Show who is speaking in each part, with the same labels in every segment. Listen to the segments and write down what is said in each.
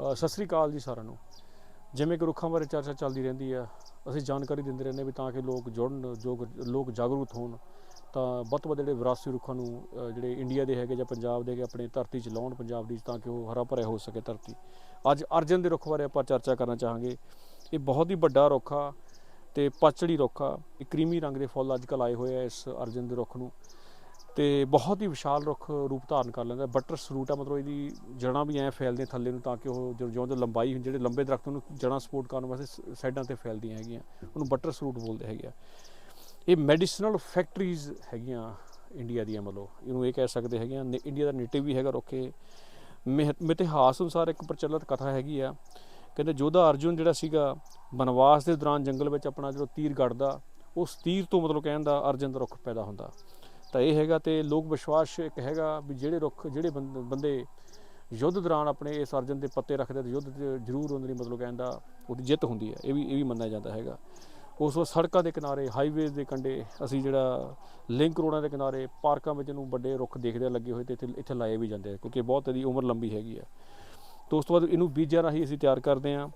Speaker 1: ਸਤਿ ਸ੍ਰੀ ਅਕਾਲ ਜੀ ਸਾਰਿਆਂ ਨੂੰ। ਜਿਵੇਂ ਕਿ ਰੁੱਖਾਂ ਬਾਰੇ ਚਰਚਾ ਚੱਲਦੀ ਰਹਿੰਦੀ ਆ ਅਸੀਂ ਜਾਣਕਾਰੀ ਦਿੰਦੇ ਰਹਿੰਦੇ ਵੀ ਤਾਂ ਕਿ ਲੋਕ ਜੁੜਨ ਜੋ ਲੋਕ ਜਾਗਰੂਕ ਹੋਣ। ਤਾਂ ਵੱਧ ਤੋਂ ਵੱਧ ਜਿਹੜੇ ਵਿਰਾਸਤੀ ਰੁੱਖਾਂ ਨੂੰ ਜਿਹੜੇ ਇੰਡੀਆ ਦੇ ਹੈਗੇ ਜਾਂ ਪੰਜਾਬ ਦੇ ਹੈਗੇ, ਆਪਣੇ ਧਰਤੀ 'ਚ ਲਾਉਣ ਪੰਜਾਬ ਦੀ, ਤਾਂ ਕਿ ਉਹ ਹਰਾ ਭਰਿਆ ਹੋ ਸਕੇ ਧਰਤੀ। ਅੱਜ ਅਰਜਨ ਦੇ ਰੁੱਖ ਬਾਰੇ ਆਪਾਂ ਚਰਚਾ ਕਰਨਾ ਚਾਹਾਂਗੇ। ਇਹ ਬਹੁਤ ਹੀ ਵੱਡਾ ਰੁੱਖ ਆ ਤੇ ਪਚੜੀ ਰੁੱਖ ਆ। ਇਹ ਕਰੀਮੀ ਰੰਗ ਦੇ ਫੁੱਲ ਅੱਜ ਕੱਲ੍ਹ ਆਏ ਹੋਏ ਆ ਇਸ ਅਰਜਨ ਦੇ ਰੁੱਖ ਨੂੰ। ਤੇ ਬਹੁਤ ਹੀ ਵਿਸ਼ਾਲ ਰੁੱਖ ਰੂਪ ਧਾਰਨ ਕਰ ਲੈਂਦਾ ਬਟਰ ਸਰੂਟ ਆ, ਮਤਲਬ ਇਹਦੀ ਜੜਾਂ ਵੀ ਐ ਫੈਲਦੀਆਂ ਥੱਲੇ ਨੂੰ ਤਾਂ ਕਿ ਉਹ ਜਿਉਂ ਜਿਉਂ ਲੰਬਾਈ ਜਿਹੜੇ ਲੰਬੇ ਦਰਖਤ ਨੂੰ ਜੜਾਂ ਸਪੋਰਟ ਕਰਨ ਵਾਸਤੇ ਸਾਈਡਾਂ ਤੇ ਫੈਲਦੀਆਂ ਹੈਗੀਆਂ। ਉਹਨੂੰ ਬਟਰ ਸਰੂਟ ਬੋਲਦੇ ਹੈਗੇ ਆ। ਇਹ ਮੈਡੀਸਨਲ ਫੈਕਟਰੀਜ਼ ਹੈਗੀਆਂ ਇੰਡੀਆ ਦੀਆਂ ਮਤਲਬ। ਇਹਨੂੰ ਇਹ ਕਹਿ ਸਕਦੇ ਹੈਗੇ ਆ। ਇੰਡੀਆ ਦਾ ਨੇਟਿਵ ਵੀ ਹੈਗਾ ਰੁੱਖ ਮਿਹ- ਮਿਥਿਹਾਸ ਅਨੁਸਾਰ ਇੱਕ ਪ੍ਰਚਲਿਤ ਕਥਾ ਹੈਗੀ ਆ। ਕਹਿੰਦੇ ਜੋਧਾ ਅਰਜੁਨ ਜਿਹੜਾ ਸੀਗਾ, ਬਨਵਾਸ ਦੇ ਦੌਰਾਨ ਜੰਗਲ ਵਿੱਚ ਆਪਣਾ ਜਿਹੜਾ ਤੀਰ ਗੱਡਦਾ ਉਸ ਤੀਰ ਤੋਂ ਮਤਲਬ ਕਹਿਣ ਦਾ ਅਰਜਨ ਦਾ ਰੁੱਖ ਪੈਦਾ ਹੁੰਦਾ। ਤਾਂ ਇਹ ਹੈਗਾ ਤੇ ਲੋਕ ਵਿਸ਼ਵਾਸ ਇੱਕ ਹੈਗਾ ਵੀ ਜਿਹੜੇ ਰੁੱਖ, ਜਿਹੜੇ ਬੰਦ- ਬੰਦੇ ਯੁੱਧ ਦੌਰਾਨ ਆਪਣੇ ਇਸ ਅਰਜਨ ਦੇ ਪੱਤੇ ਰੱਖਦੇ ਤੇ ਯੁੱਧ 'ਚ ਜ਼ਰੂਰ ਉਹਨਾਂ ਦੀ ਮਤਲਬ ਕਹਿਣ ਦਾ ਉਹਦੀ ਜਿੱਤ ਹੁੰਦੀ ਹੈ, ਇਹ ਵੀ ਇਹ ਵੀ ਮੰਨਿਆ ਜਾਂਦਾ ਹੈਗਾ। ਉਸ ਵਕਤ ਸੜਕਾਂ ਦੇ ਕਿਨਾਰੇ ਹਾਈਵੇਜ਼ ਦੇ ਕੰਢੇ ਅਸੀਂ ਜਿਹੜਾ ਲਿੰਕ ਰੋਡਾਂ ਦੇ ਕਿਨਾਰੇ ਪਾਰਕਾਂ ਵਿੱਚ ਨੂੰ ਵੱਡੇ ਰੁੱਖ ਦੇਖਦੇ ਆ, ਲੱਗੇ ਹੋਏ ਤੇ ਇੱਥੇ ਇੱਥੇ ਲਾਏ ਵੀ ਜਾਂਦੇ ਆ, ਕਿਉਂਕਿ ਬਹੁਤ ਇਹਦੀ ਉਮਰ ਲੰਬੀ ਹੈਗੀ ਆ। ਤੋਂ ਉਸ ਤੋਂ ਬਾਅਦ ਇਹਨੂੰ ਬੀਜਾਂ ਰਾਹੀਂ ਅਸੀਂ ਤਿਆਰ ਕਰਦੇ ਆ।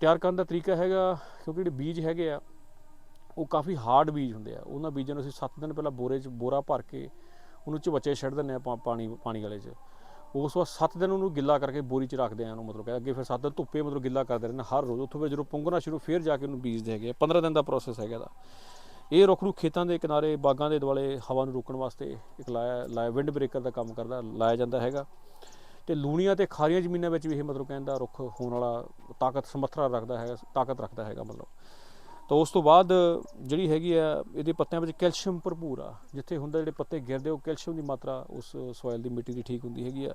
Speaker 1: ਤਿਆਰ ਕਰਨ ਦਾ ਤਰੀਕਾ ਹੈਗਾ ਕਿਉਂਕਿ ਜਿਹੜੇ ਬੀਜ ਹੈਗੇ ਆ ਉਹ ਕਾਫੀ ਹਾਰਡ ਬੀਜ ਹੁੰਦੇ ਆ। ਉਹਨਾਂ ਬੀਜਾਂ ਨੂੰ ਅਸੀਂ 7 ਦਿਨ ਪਹਿਲਾਂ ਬੋਰੇ 'ਚ ਬੋਰਾ ਭਰ ਕੇ ਉਹਨੂੰ ਝਵੱਚੇ ਛੱਡ ਦਿੰਦੇ ਆ ਪਾ- ਪਾਣੀ ਪਾਣੀ ਵਾਲੇ 'ਚ। ਉਸ ਤੋਂ ਬਾਅਦ 7 ਦਿਨ ਉਹਨੂੰ ਗਿੱਲਾ ਕਰਕੇ ਬੋਰੀ 'ਚ ਰੱਖਦੇ ਆ ਉਹਨੂੰ ਮਤਲਬ ਕਿ ਅੱਗੇ ਫਿਰ 7 ਦਿਨ ਧੁੱਪੇ ਮਤਲਬ ਗਿੱਲਾ ਕਰਦੇ ਰਹਿਣਾ ਹਰ ਰੋਜ਼। ਉੱਥੋਂ ਫਿਰ ਜਦੋਂ ਪੁੰਗਣਾ ਸ਼ੁਰੂ, ਫਿਰ ਜਾ ਕੇ ਉਹਨੂੰ ਬੀਜਦੇ ਹੈਗੇ ਆ। 15 ਦਿਨ ਦਾ ਪ੍ਰੋਸੈਸ ਹੈਗਾ ਦਾ ਇਹ ਰੁੱਖ ਨੂੰ ਖੇਤਾਂ ਦੇ ਕਿਨਾਰੇ, ਬਾਗਾਂ ਦੇ ਦੁਆਲੇ ਹਵਾ ਨੂੰ ਰੋਕਣ ਵਾਸਤੇ ਇੱਕ ਲਾਇਆ ਲਾਇਆ ਵਿੰਡ ਬ੍ਰੇਕਰ ਦਾ ਕੰਮ ਕਰਦਾ, ਲਾਇਆ ਜਾਂਦਾ ਹੈਗਾ। ਤੇ ਲੂਣੀਆਂ ਤੇ ਖਾਰੀਆਂ ਜ਼ਮੀਨਾਂ ਵਿੱਚ ਵੀ ਇਹ ਮਤਲਬ ਕਹਿੰਦਾ ਰੁੱਖ ਹੋਣ ਵਾਲਾ ਤਾਕਤ, ਸਮਰੱਥਾ ਰੱਖਦਾ ਹੈਗਾ, ਤਾਕਤ ਰੱਖਦਾ ਹੈਗਾ ਮਤਲਬ। ਤਾਂ ਉਸ ਤੋਂ ਬਾਅਦ ਜਿਹੜੀ ਹੈਗੀ ਆ ਇਹਦੇ ਪੱਤਿਆਂ ਵਿੱਚ ਕੈਲਸ਼ੀਅਮ ਭਰਪੂਰ ਆ। ਜਿੱਥੇ ਹੁੰਦਾ ਜਿਹੜੇ ਪੱਤੇ ਗਿਰਦੇ ਉਹ ਕੈਲਸ਼ੀਅਮ ਦੀ ਮਾਤਰਾ ਉਸ ਸੋਇਲ ਦੀ ਮਿੱਟੀ ਦੀ ਠੀਕ ਹੁੰਦੀ ਹੈਗੀ ਆ।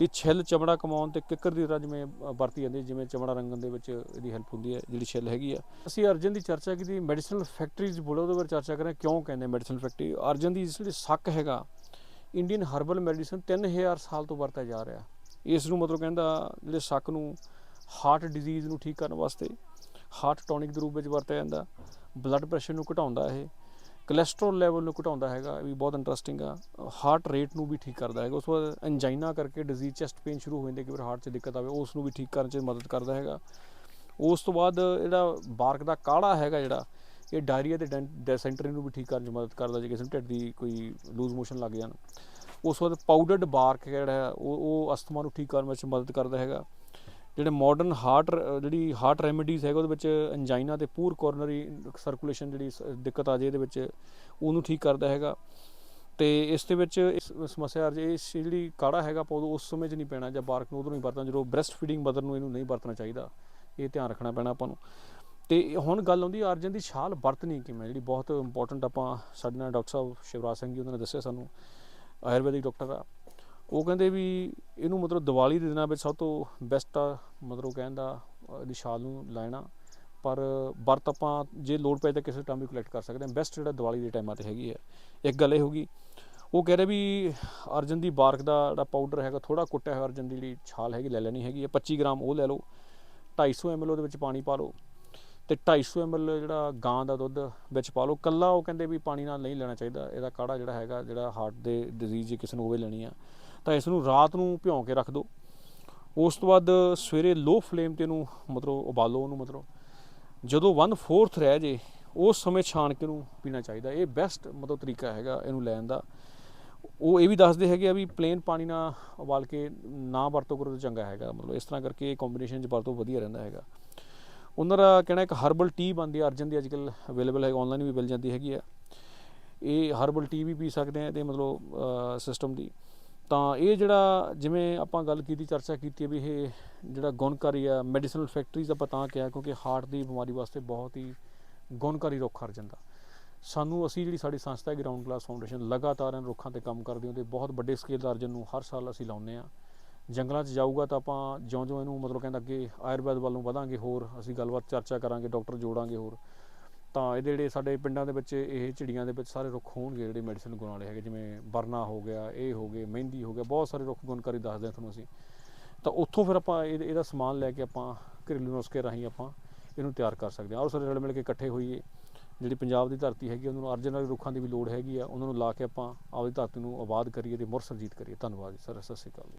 Speaker 1: ਇਹ ਛਿੱਲ ਚਮੜਾ ਕਮਾਉਣ ਤੇ ਕਿੱਕਰ ਦੀ ਤਰ੍ਹਾਂ ਜਿਵੇਂ ਵਰਤੀ ਜਾਂਦੀ ਹੈ, ਜਿਵੇਂ ਚਮੜਾ ਰੰਗਣ ਦੇ ਵਿੱਚ ਇਹਦੀ ਹੈਲਪ ਹੁੰਦੀ ਹੈ ਜਿਹੜੀ ਛਿੱਲ ਹੈਗੀ ਆ। ਅਸੀਂ ਅਰਜਨ ਦੀ ਚਰਚਾ ਕੀਤੀ ਮੈਡੀਸਨਲ ਫੈਕਟਰੀਜ਼ ਬੋਲੋ ਉਹਦੇ ਬਾਰੇ ਚਰਚਾ ਕਰਾਂ ਕਿਉਂ ਕਹਿੰਦੇ ਮੈਡੀਸਨਲ ਫੈਕਟਰੀ ਅਰਜਨ ਦੀ ਜਿਹੜੀ ਸੱਕ ਹੈਗਾ। ਇੰਡੀਅਨ ਹਰਬਲ ਮੈਡੀਸਨ 3000 ਸਾਲ ਤੋਂ ਵਰਤਿਆ ਜਾ ਰਿਹਾ। ਇਸ ਨੂੰ ਮਤਲਬ ਕਹਿੰਦਾ ਜਿਹੜੇ ਸੱਕ ਨੂੰ ਹਾਰਟ ਡਿਜ਼ੀਜ਼ ਨੂੰ ਠੀਕ ਕਰਨ ਵਾਸਤੇ ਹਾਰਟ ਟੋਨਿਕ ਦੇ ਰੂਪ ਵਿੱਚ ਵਰਤਿਆ ਜਾਂਦਾ ਬਲੱਡ ਪ੍ਰੈਸ਼ਰ ਨੂੰ ਘਟਾਉਂਦਾ ਇਹ। ਕੋਲੇਸਟ੍ਰੋਲ ਲੈਵਲ ਨੂੰ ਘਟਾਉਂਦਾ ਹੈਗਾ, ਇਹ ਵੀ ਬਹੁਤ ਇੰਟਰਸਟਿੰਗ ਆ। ਹਾਰਟ ਰੇਟ ਨੂੰ ਵੀ ਠੀਕ ਕਰਦਾ ਹੈਗਾ। ਉਸ ਤੋਂ ਬਾਅਦ ਐਂਜਾਈਨਾ ਕਰਕੇ ਡਿਜ਼ੀਜ਼ ਚੈਸਟ ਪੇਨ ਸ਼ੁਰੂ ਹੋ ਜਾਂਦੀ ਕਿ ਫਿਰ ਹਾਰਟ 'ਚ ਦਿੱਕਤ ਆਵੇ, ਉਸ ਨੂੰ ਵੀ ਠੀਕ ਕਰਨ 'ਚ ਮਦਦ ਕਰਦਾ ਹੈਗਾ। ਉਸ ਤੋਂ ਬਾਅਦ ਜਿਹੜਾ ਬਾਰਕ ਦਾ ਕਾੜਾ ਹੈਗਾ ਜਿਹੜਾ, ਇਹ ਡਾਇਰੀਆ ਤੇ ਡੈਸੈਂਟਰੀ ਨੂੰ ਵੀ ਠੀਕ ਕਰਨ 'ਚ ਮਦਦ ਕਰਦਾ ਜੇ ਕਿਸੇ ਨੂੰ ਢਿੱਡ ਦੀ ਕੋਈ ਲੂਜ਼ ਮੋਸ਼ਨ ਲੱਗ ਜਾਣ। ਉਸ ਤੋਂ ਬਾਅਦ ਪਾਊਡਰਡ ਬਾਰਕ ਜਿਹੜਾ ਹੈ ਉਹ ਉਹ ਅਸਥਮਾ ਨੂੰ ਠੀਕ ਕਰਨ ਵਿੱਚ ਮਦਦ ਕਰਦਾ ਹੈਗਾ। ਜਿਹੜੇ ਮਾਡਰਨ ਹਾਰਟ ਜਿਹੜੀ ਹਾਰਟ ਰੈਮੇਡੀਜ਼ ਹੈਗਾ, ਉਹਦੇ ਵਿੱਚ ਐਂਜਾਈਨਾ ਤੇ ਪੂਰ ਕੋਰਨਰੀ ਸਰਕੂਲੇਸ਼ਨ ਜਿਹੜੀ ਸ- ਦਿੱਕਤ ਆ ਜੇ ਇਹਦੇ ਵਿੱਚ, ਉਹਨੂੰ ਠੀਕ ਕਰਦਾ ਹੈਗਾ। ਤੇ ਇਸ ਦੇ ਵਿੱਚ ਇਸ ਸਮੱਸਿਆ ਆ ਜੇ ਇਸ ਜਿਹੜੀ ਕਾੜਾ ਹੈਗਾ, ਆਪਾਂ ਉਸ ਸਮੇਂ 'ਚ ਨਹੀਂ ਪੈਣਾ, ਜਾਂ ਬਾਰਕ ਨੂੰ ਉਦੋਂ ਨਹੀਂ ਵਰਤਣਾ, ਜਦੋਂ ਬ੍ਰੈਸਟ ਫੀਡਿੰਗ ਮਦਰ ਨੂੰ ਇਹਨੂੰ ਨਹੀਂ ਵਰਤਣਾ ਚਾਹੀਦਾ। ਇਹ ਧਿਆਨ ਰੱਖਣਾ ਪੈਣਾ ਆਪਾਂ ਨੂੰ। ਤੇ ਹੁਣ ਗੱਲ ਆਉਂਦੀ ਹੈ ਅਰਜਨ ਦੀ ਛਾਲ ਵਰਤਣੀ ਕਿਵੇਂ, ਜਿਹੜੀ ਬਹੁਤ ਇੰਪੋਰਟੈਂਟ ਆਪਾਂ ਸਾਡੇ ਨਾਲ ਡਾਕਟਰ ਸਾਹਿਬ ਸ਼ਿਵਰਾਜ ਸਿੰਘ ਜੀ, ਉਹਨਾਂ ਨੇ ਦੱਸਿਆ ਸਾਨੂੰ, ਆਯੁਰਵੈਦਿਕ ਡਾਕਟਰ ਆ। ਉਹ ਕਹਿੰਦੇ ਵੀ ਇਹਨੂੰ ਮਤਲਬ ਦੀਵਾਲੀ ਦੇ ਦਿਨਾਂ ਵਿੱਚ ਸਭ ਤੋਂ ਬੈਸਟ ਆ, ਮਤਲਬ ਕਹਿਣ ਦਾ, ਇਹਦੀ ਛਾਲ ਨੂੰ ਲੈਣਾ ਪਰ ਵਰਤ ਆਪਾਂ ਜੇ ਲੋਡ ਪਏ ਤਾਂ ਕਿਸੇ ਟਾਈਮ ਵੀ ਕਲੈਕਟ ਕਰ ਸਕਦੇ ਹਾਂ। ਬੈਸਟ ਜਿਹੜਾ ਦੀਵਾਲੀ ਦੇ ਟਾਈਮਾਂ ਤੇ ਹੈਗੀ ਹੈ। ਇੱਕ ਗੱਲ ਇਹ ਹੋਗੀ ਉਹ ਕਹਿ ਰਹੇ ਵੀ ਅਰਜਨ ਦੀ ਬਾਰਕ ਦਾ ਜਿਹੜਾ ਪਾਊਡਰ ਹੈਗਾ ਥੋੜਾ ਕੁੱਟਿਆ ਹੋਇਆ ਅਰਜਨ ਦੀ ਜਿਹੜੀ ਛਾਲ ਹੈਗੀ, ਲੈ ਲੈਣੀ ਹੈਗੀ ਹੈ। 25 ਗ੍ਰਾਮ ਉਹ ਲੈ ਲਓ 250 ml ਉਹਦੇ ਵਿੱਚ ਪਾਣੀ ਪਾ ਲਓ ਤੇ 250 ml ਜਿਹੜਾ ਗਾਂ ਦਾ ਦੁੱਧ ਵਿੱਚ ਪਾ ਲਓ। ਕੱਲਾ ਉਹ ਕਹਿੰਦੇ ਵੀ ਪਾਣੀ ਨਾਲ ਨਹੀਂ ਲੈਣਾ ਚਾਹੀਦਾ। ਇਹਦਾ ਕਾੜਾ ਜਿਹੜਾ ਹੈਗਾ, ਜਿਹੜਾ ਹਾਰਟ ਦੇ ਡਿਜ਼ੀਜ਼ ਜੇ ਕਿਸੇ ਨੂੰ ਹੋਵੇ ਲੈਣੀ ਆ। ਤਾਂ ਇਸ ਨੂੰ ਰਾਤ ਨੂੰ ਭਿਉਂ ਕੇ ਰੱਖ ਦਿਓ। ਉਸ ਤੋਂ ਬਾਅਦ ਸਵੇਰੇ ਲੋ ਫਲੇਮ ਤੇ ਇਹਨੂੰ ਮਤਲਬ ਉਬਾਲੋ ਉਹਨੂੰ ਮਤਲਬ। ਜਦੋਂ 1/4 ਰਹਿ ਜੇ, ਉਸ ਸਮੇਂ ਛਾਣ ਕੇ ਇਹਨੂੰ ਪੀਣਾ ਚਾਹੀਦਾ। ਇਹ ਬੈਸਟ ਮਤਲਬ ਤਰੀਕਾ ਹੈਗਾ ਇਹਨੂੰ ਲੈਣ ਦਾ। ਉਹ ਇਹ ਵੀ ਦੱਸਦੇ ਹੈਗੇ ਆ ਵੀ ਪਲੇਨ ਪਾਣੀ ਨਾਲ ਉਬਾਲ ਕੇ ਨਾ ਵਰਤੋਂ ਕਰੋ ਤਾਂ ਚੰਗਾ ਹੈਗਾ। ਮਤਲਬ ਇਸ ਤਰ੍ਹਾਂ ਕਰਕੇ ਇਹ ਕੰਬੀਨੇਸ਼ਨ ਚ ਵਰਤੋਂ ਵਧੀਆ ਰਹਿੰਦਾ ਹੈਗਾ। ਉਹਨਾਂ ਦਾ ਕਹਿਣਾ ਇੱਕ ਹਰਬਲ ਟੀ ਬਣਦੀ ਹੈ ਅਰਜਨ ਦੀ ਅੱਜਕੱਲ ਅਵੇਲੇਬਲ ਹੈ ਆਨਲਾਈਨ ਵੀ ਮਿਲ ਜਾਂਦੀ ਹੈਗੀ ਆ। ਇਹ ਹਰਬਲ ਟੀ ਵੀ ਪੀ ਸਕਦੇ ਆ ਇਹਦੇ ਮਤਲਬ ਸਿਸਟਮ ਦੀ। ਤਾਂ ਇਹ ਜਿਹੜਾ ਜਿਵੇਂ ਆਪਾਂ ਗੱਲ ਕੀਤੀ, ਚਰਚਾ ਕੀਤੀ ਹੈ ਵੀ ਇਹ ਜਿਹੜਾ ਗੁਣਕਾਰੀ ਆ ਮੈਡੀਸਨਲ ਫੈਕਟਰੀਜ਼ ਆਪਾਂ ਤਾਂ ਕਿਹਾ ਕਿਉਂਕਿ ਹਾਰਟ ਦੀ ਬਿਮਾਰੀ ਵਾਸਤੇ ਬਹੁਤ ਹੀ ਗੁਣਕਾਰੀ ਰੁੱਖ ਹਰ ਜਾਂਦਾ ਸਾਨੂੰ ਅਸੀਂ ਜਿਹੜੀ ਸਾਡੀ ਸੰਸਥਾ ਹੈ ਗਰਾਊਂਡ ਗਲਾਸ ਫਾਊਂਡੇਸ਼ਨ ਲਗਾਤਾਰ ਇਹਨਾਂ ਰੁੱਖਾਂ ਤੇ ਕੰਮ ਕਰਦੀ ਹੁੰਦੀ ਬਹੁਤ ਵੱਡੇ ਸਕੇਲ ਦਾ ਅਰਜਨ ਨੂੰ ਹਰ ਸਾਲ ਅਸੀਂ ਲਾਉਂਦੇ ਆ ਜੰਗਲਾਂ 'ਚ ਜਾਊਗਾ ਤਾਂ ਆਪਾਂ ਜਿਉਂ-ਜਿਉਂ ਇਹਨੂੰ ਮਤਲਬ ਕਹਿੰਦਾ ਅੱਗੇ ਆਯੁਰਵੈਦ ਵੱਲ ਨੂੰ ਵਧਾਂਗੇ ਹੋਰ, ਅਸੀਂ ਗੱਲਬਾਤ, ਚਰਚਾ ਕਰਾਂਗੇ ਡਾਕਟਰ ਜੋੜਾਂਗੇ ਹੋਰ। ਤਾਂ ਇਹਦੇ ਜਿਹੜੇ ਸਾਡੇ ਪਿੰਡਾਂ ਦੇ ਵਿੱਚ ਇਹ ਝਿੜੀਆਂ ਦੇ ਵਿੱਚ ਸਾਰੇ ਰੁੱਖ ਹੋਣਗੇ ਜਿਹੜੇ ਮੈਡੀਸਨ ਗੁਣ ਵਾਲੇ ਹੈਗੇ, ਜਿਵੇਂ ਬਰਨਾ ਹੋ ਗਿਆ, ਇਹ ਹੋ ਗਏ, ਮਹਿੰਦੀ ਹੋ ਗਿਆ, ਬਹੁਤ ਸਾਰੇ ਰੁੱਖ ਗੁਣਕਾਰੀ ਦੱਸਦੇ ਆ ਤੁਹਾਨੂੰ ਅਸੀਂ। ਤਾਂ ਉੱਥੋਂ ਫਿਰ ਆਪਾਂ ਇਹਦਾ ਸਮਾਨ ਲੈ ਕੇ ਆਪਾਂ ਘਰੇਲੂ ਨੁਸਖੇ ਰਾਹੀਂ ਆਪਾਂ ਇਹਨੂੰ ਤਿਆਰ ਕਰ ਸਕਦੇ ਹਾਂ। ਔਰ ਸਾਰੇ ਰਲ ਮਿਲ ਕੇ ਇਕੱਠੇ ਹੋਈਏ। ਜਿਹੜੀ ਪੰਜਾਬ ਦੀ ਧਰਤੀ ਹੈਗੀ, ਉਹਨਾਂ ਨੂੰ ਅਰਜਨ ਵਾਲੇ ਰੁੱਖਾਂ ਦੀ ਵੀ ਲੋੜ ਹੈਗੀ ਆ, ਉਹਨਾਂ ਨੂੰ ਲਾ ਕੇ ਆਪਾਂ ਆਪਦੀ ਧਰਤੀ ਨੂੰ ਆਬਾਦ ਕਰੀਏ ਤੇ ਮੁੜ ਸਰਜੀਤ ਕਰੀਏ। ਧੰਨਵਾਦ ਜੀ, ਸਰ, ਸਤਿ ਸ਼੍ਰੀ ਅਕਾਲ